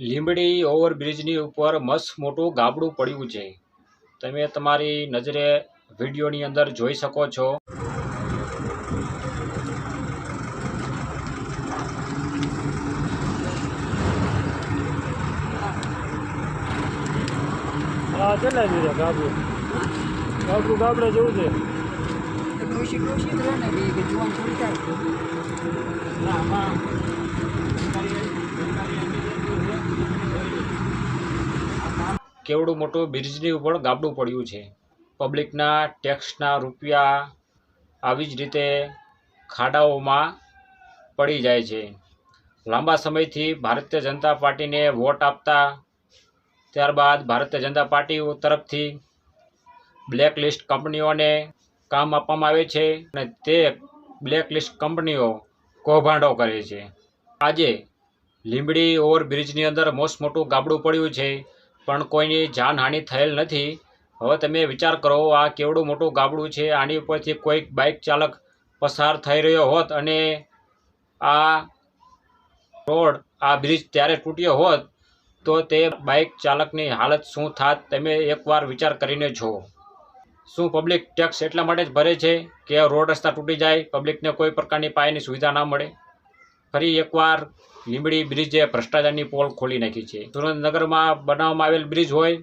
લીંબડી ઓવરબ્રિજની ઉપર મસ્ત મોટું ગાબડું પડ્યું છે. તમે તમારી નજરે વિડીયોની અંદર જોઈ શકો છો. હા કેટલા દીધા ગાબડું? ગાબડું ગાબડે જેવું છે. ડોશી ડોશી રહે ને કે જોવાનું થોડી થાય. કેવડું મોટું બ્રિજની ઉપર ગાબડું પડ્યું છે. પબ્લિકના ટેક્સના રૂપિયા આવી જ રીતે ખાડાઓમાં પડી જાય છે. લાંબા સમયથી ભારતીય જનતા પાર્ટીને વોટ આપતા ત્યારબાદ ભારતીય જનતા પાર્ટી તરફથી બ્લેક લિસ્ટ કંપનીઓને કામ આપવામાં આવે છે અને તે બ્લેક લિસ્ટ કંપનીઓ કૌભાંડો કરે છે. આજે લીંબડી ઓવરબ્રિજની અંદર મોસ્ટ મોટું ગાબડું પડ્યું છે. પણ કોઈની જાનહાનિ થયેલ નથી. હવે તમે વિચાર કરો, આ કેવડું મોટું ગાબડું છે, આની ઉપરથી કોઈક બાઇક ચાલક પસાર થઈ રહ્યો હોત અને આ રોડ, આ બ્રિજ ત્યારે તૂટ્યો હોત, તો તે બાઇક ચાલકની હાલત શું થાત, તમે એકવાર વિચાર કરીને જુઓ. શું પબ્લિક ટેક્સ એટલા માટે જ ભરે છે કે રોડ રસ્તા તૂટી જાય, પબ્લિકને કોઈ પ્રકારની પાયાની સુવિધા ના મળે? ફરી એકવાર લીંબડી બ્રિજે ભ્રષ્ટાચારની પોલ ખોલી નાખી છે. સુરેન્દ્રનગરમાં બનાવવામાં આવેલ બ્રિજ હોય,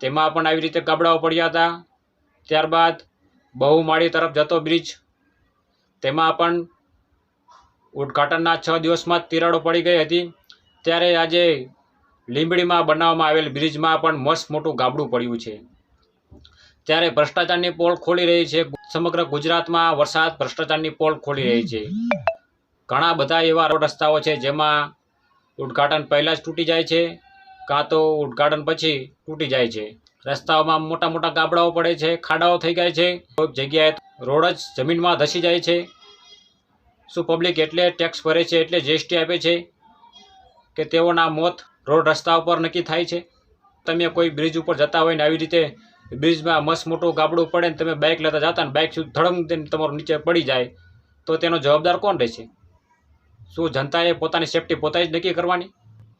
તેમાં પણ આવી રીતે ગાબડાઓ પડ્યા હતા. ત્યારબાદ બહુમાળી તરફ જતો બ્રિજ, તેમાં પણ ઉદ્ઘાટનના છ દિવસમાં જ તિરાડો પડી ગઈ હતી. ત્યારે આજે લીંબડીમાં બનાવવામાં આવેલ બ્રિજમાં પણ મસ્ત મોટું ગાબડું પડ્યું છે. ત્યારે ભ્રષ્ટાચારની પોલ ખોલી રહી છે. સમગ્ર ગુજરાતમાં વરસાદ ભ્રષ્ટાચારની પોલ ખોલી રહી છે. ઘણા બધા એવા રસ્તાઓ છે જેમાં ઉદ્ઘાટન પહેલાં જ તૂટી જાય છે, કાં તો ઉદ્ઘાટન પછી તૂટી જાય છે. રસ્તાઓમાં મોટા મોટા ગાબડાઓ પડે છે, ખાડાઓ થઈ જાય છે. કોઈક જગ્યાએ રોડ જ જમીનમાં ધસી જાય છે. શું પબ્લિક એટલે ટેક્સ ભરે છે એટલે જીએસટી આપે છે કે તેઓના મોત રોડ રસ્તા ઉપર નક્કી થાય છે? તમે કોઈ બ્રિજ ઉપર જતા હોય ને આવી રીતે બ્રિજમાં મસ્ત મોટું ગાબડું પડે ને તમે બાઇક લેતા જતા ને બાઇક ધડમ તમારું નીચે પડી જાય, તો તેનો જવાબદાર કોણ રહેશે? શું જનતાએ પોતાની સેફટી પોતે જ નક્કી કરવાની?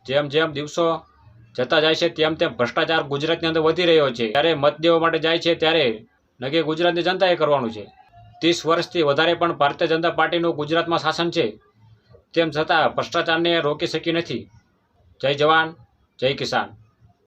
જેમ જેમ દિવસો જતા જાય છે, તેમ તેમ ભ્રષ્ટાચાર ગુજરાતની અંદર વધી રહ્યો છે. ત્યારે મત દેવા માટે જાય છે, ત્યારે નક્કી ગુજરાતની જનતાએ કરવાનું છે. ત્રીસ વર્ષથી વધારે પણ ભારતીય જનતા પાર્ટીનું ગુજરાતમાં શાસન છે. તેમ છતાં ભ્રષ્ટાચારને રોકી શકી નથી. જય જવાન, જય કિસાન.